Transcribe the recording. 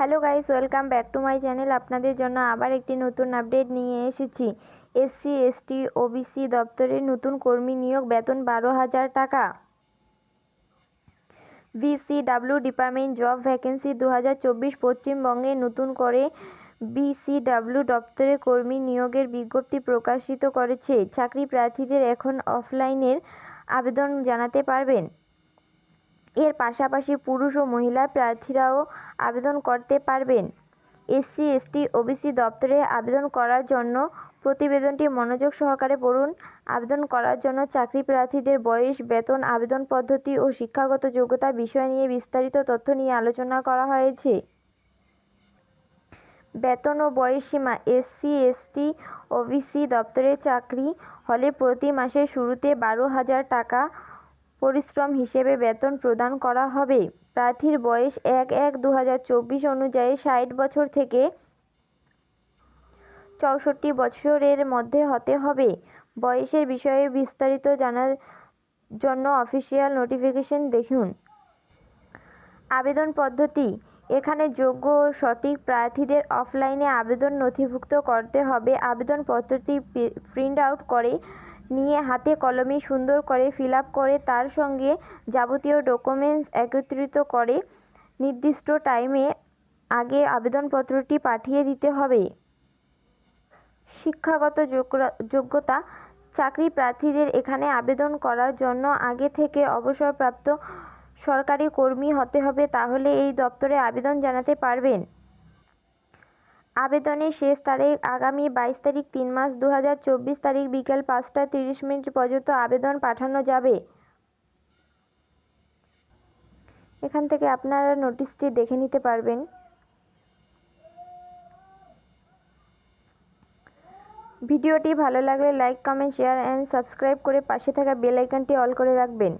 Hello guys, welcome back to my channel. আপনাদের জন্য আবার একটি নতুন আপডেট নিয়ে এসেছি। এসসি, এসটি, ওবিসি দপ্তরের নতুন কর্মী নিয়োগ বেতন বারো হাজার টাকা। বিসিডাব্লিউ ডিপার্টমেন্ট জব ভ্যাকেন্সি দু হাজার চব্বিশ পশ্চিমবঙ্গে নতুন করে বিসিডাব্লিউ দপ্তরে কর্মী নিয়োগের বিজ্ঞপ্তি প্রকাশিত করেছে। চাকরি প্রার্থীদের এখন অফলাইনের আবেদন জানাতে পারবেন। এর পাশাপাশি পুরুষ ও মহিলা প্রার্থীরাও আবেদন করতে পারবেন। এসসি এসটি ওবিসি দপ্তরে আবেদন করার জন্য প্রতিবেদনটি মনোযোগ সহকারে পড়ুন। আবেদন করার জন্য চাকরি প্রার্থীদের বয়স, বেতন, আবেদন পদ্ধতি ও শিক্ষাগত যোগ্যতা বিষয় নিয়ে বিস্তারিত তথ্য নিয়ে আলোচনা করা হয়েছে। বেতন ও বয়সসীমা এসসি এসটি ওবিসি দপ্তরে চাকরি হলে প্রতি মাসের শুরুতে বারো হাজার টাকা পরিশ্রম হিসেবে বেতন প্রদান করা হবে। প্রার্থীর বয়স এক এক দু অনুযায়ী ষাট বছর থেকে চৌষট্টি বছরের মধ্যে হতে হবে। বয়সের বিষয়ে বিস্তারিত জানার জন্য অফিসিয়াল নোটিফিকেশন দেখুন। আবেদন পদ্ধতি। এখানে যোগ্য সঠিক প্রার্থীদের অফলাইনে আবেদন নথিভুক্ত করতে হবে। আবেদনপত্রটি প্রিন্ট আউট করে নিয়ে হাতে কলমে সুন্দর করে ফিল করে তার সঙ্গে যাবতীয় ডকুমেন্টস একত্রিত করে নির্দিষ্ট টাইমে আগে আবেদনপত্রটি পাঠিয়ে দিতে হবে। শিক্ষাগত যোগ্যতা, চাকরি প্রার্থীদের এখানে আবেদন করার জন্য আগে থেকে অবসরপ্রাপ্ত সরকারি কর্মী হতে হবে, তাহলে এই দপ্তরে আবেদন জানাতে পারবেন। আবেদনের শেষ তারিখ আগামী বাইশ তারিখ তিন মাস দু হাজার চব্বিশ তারিখ বিকেল পাঁচটা তিরিশ মিনিট পর্যন্ত আবেদন পাঠানো যাবে। এখান থেকে আপনারা নোটিশটি দেখে নিতে পারবেন। ভিডিওটি ভালো লাগলে like, comment, share and subscribe করে পাশে থাকা বেল আইকনটি অল করে রাখবেন।